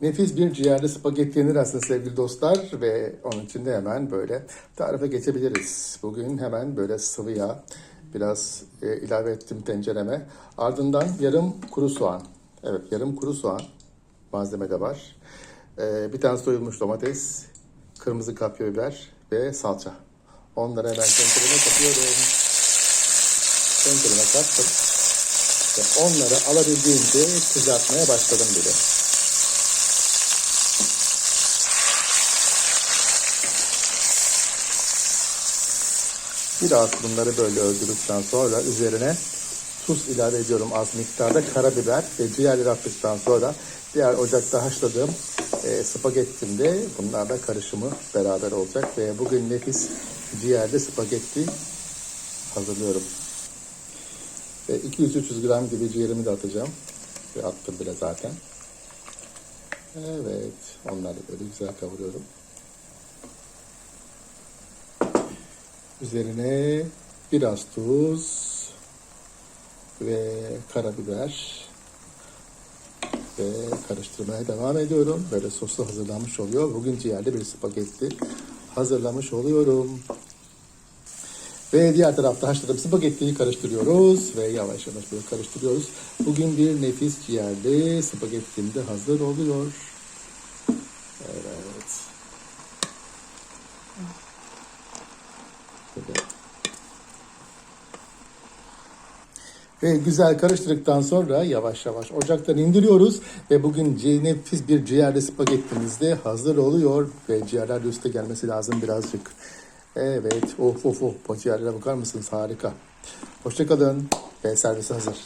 Nefis bir ciğerli spagetti yenir aslında sevgili dostlar ve onun için de hemen böyle tarife geçebiliriz. Bugün hemen böyle sıvı yağ biraz e, ilave ettim tencereme. Ardından yarım kuru soğan. Evet yarım kuru soğan malzeme de var. E, bir tane soyulmuş domates, kırmızı kapya biber ve salça. Onları hemen tencereme katıyorum. Tencereme kattım. Ve onları alabildiğince kızartmaya başladım bile. Biraz bunları böyle öldürdükten sonra üzerine tuz ilave ediyorum az miktarda karabiber ve ciğerleri attıktan sonra diğer ocakta haşladığım e, spagettimde bunlarla karışımı beraber olacak ve bugün nefis ciğerli spagetti hazırlıyorum. Ve 200-300 gram gibi ciğerimi de atacağım. Ve attım bile zaten. Evet. Onları böyle güzel kavuruyorum. Üzerine biraz tuz ve karabiber ve karıştırmaya devam ediyorum. Böyle soslu hazırlanmış oluyor. Bugün ciğerli bir spagetti hazırlamış oluyorum. Ve diğer tarafta haşladığım spagettiyi karıştırıyoruz ve yavaş yavaş böyle karıştırıyoruz. Bugün bir nefis ciğerli spagettim de hazır oluyor. Ve güzel karıştırdıktan sonra yavaş yavaş ocaktan indiriyoruz. Ve bugün nefis bir ciğerli spagettimiz de hazır oluyor. Ve ciğerler de üste gelmesi lazım birazcık. Evet, of of of, ciğerlere bakar mısınız? Harika. Hoşçakalın ve servis hazır.